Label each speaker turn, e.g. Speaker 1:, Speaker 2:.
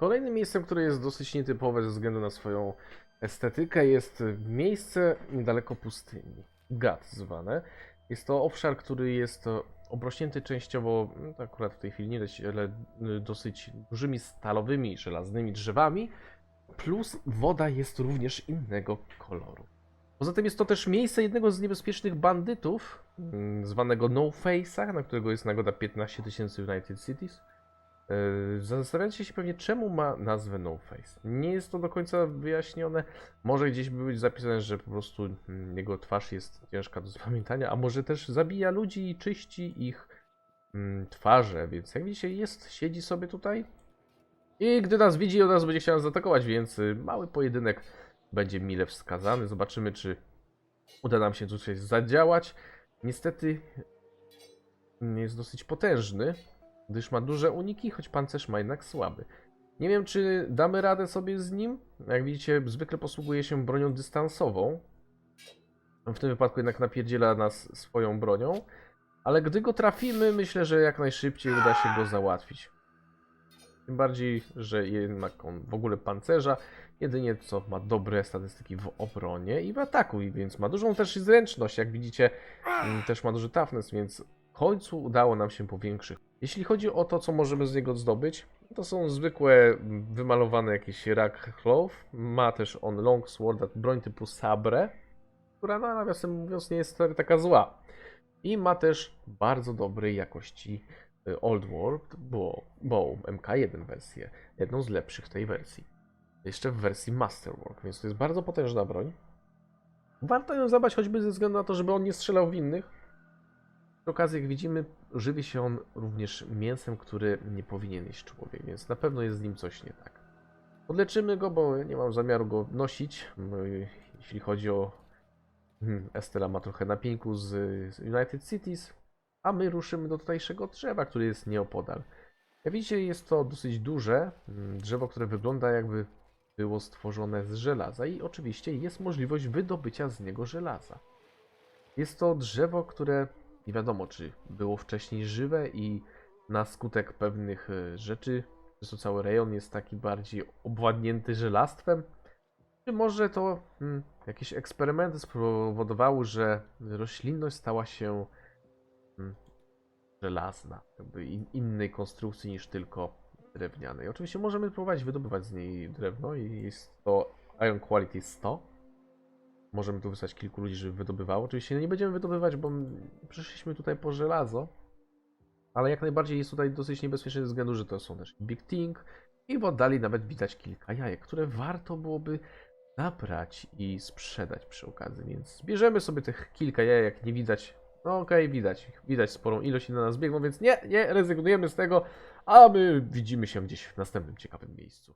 Speaker 1: Kolejnym miejscem, które jest dosyć nietypowe ze względu na swoją estetykę, jest miejsce niedaleko pustyni. Gat zwane. Jest to obszar, który jest obrośnięty częściowo, no akurat w tej chwili nie dość, ale y, dosyć dużymi stalowymi, żelaznymi drzewami, plus woda jest również innego koloru. Poza tym jest to też miejsce jednego z niebezpiecznych bandytów, mm, zwanego No Face'a, na którego jest nagroda 15 tysięcy United Cities. Yy, Zastanawiacie się pewnie, czemu ma nazwę No Face. Nie jest to do końca wyjaśnione. Może gdzieś by być zapisane, że po prostu mm, jego twarz jest ciężka do zapamiętania, a może też zabija ludzi i czyści ich mm, twarze. Więc jak widzicie, jest, siedzi sobie tutaj. I gdy nas widzi, od razu będzie chciał nas zaatakować, więc y, mały pojedynek będzie mile wskazany. Zobaczymy, czy uda nam się tu coś zadziałać. Niestety jest dosyć potężny, gdyż ma duże uniki, choć pancerz ma jednak słaby. Nie wiem, czy damy radę sobie z nim. Jak widzicie, zwykle posługuje się bronią dystansową. W tym wypadku jednak napierdziela nas swoją bronią. Ale gdy go trafimy, myślę, że jak najszybciej uda się go załatwić. Tym bardziej, że jednak on w ogóle pancerza, jedynie co ma dobre statystyki w obronie i w ataku, więc ma dużą też zręczność. Jak widzicie, mm, też ma duży toughness, więc końcu udało nam się powiększyć. Jeśli chodzi o to, co możemy z niego zdobyć, to są zwykłe mm, wymalowane jakieś rak cloth. Ma też on long sword, broń typu sabre, która no, nawiasem mówiąc nie jest taka zła. I ma też bardzo dobrej jakości y, Old World bow MK1 wersję, jedną z lepszych tej wersji. Jeszcze w wersji Masterwork, więc to jest bardzo potężna broń. Warto ją zabrać choćby ze względu na to, żeby on nie strzelał w innych. Przy okazji, jak widzimy, żywi się on również mięsem, które nie powinien jeść człowiek, więc na pewno jest z nim coś nie tak. Podleczymy go, bo nie mam zamiaru go nosić. No Jeśli chodzi o. Hmm, Estela ma trochę napięku z, United Cities, a my ruszymy do tutejszego drzewa, który jest nieopodal. Jak widzicie, jest to dosyć duże mm, drzewo, które wygląda jakby było stworzone z żelaza i oczywiście jest możliwość wydobycia z niego żelaza. Jest to drzewo, które nie wiadomo, czy było wcześniej żywe i na skutek pewnych e, rzeczy, przez to cały rejon jest taki bardziej obładnięty żelastwem, czy może to hmm, jakieś eksperymenty spowodowały, że roślinność stała się hmm, żelazna, jakby in, innej konstrukcji niż tylko drewnianej. Oczywiście możemy próbować wydobywać z niej drewno i jest to Iron Quality 100. Możemy tu wysłać kilku ludzi, żeby wydobywało. Oczywiście nie będziemy wydobywać, bo przyszliśmy tutaj po żelazo. Ale jak najbardziej jest tutaj dosyć niebezpieczne ze względu, że to są też Big Thing i w oddali nawet widać kilka jajek, które warto byłoby zabrać i sprzedać przy okazji. Więc bierzemy sobie tych kilka jajek, nie widać. No okej, widać ich. Widać sporą ilość i na nas biegną, więc nie, nie rezygnujemy z tego, a my widzimy się gdzieś w następnym ciekawym miejscu.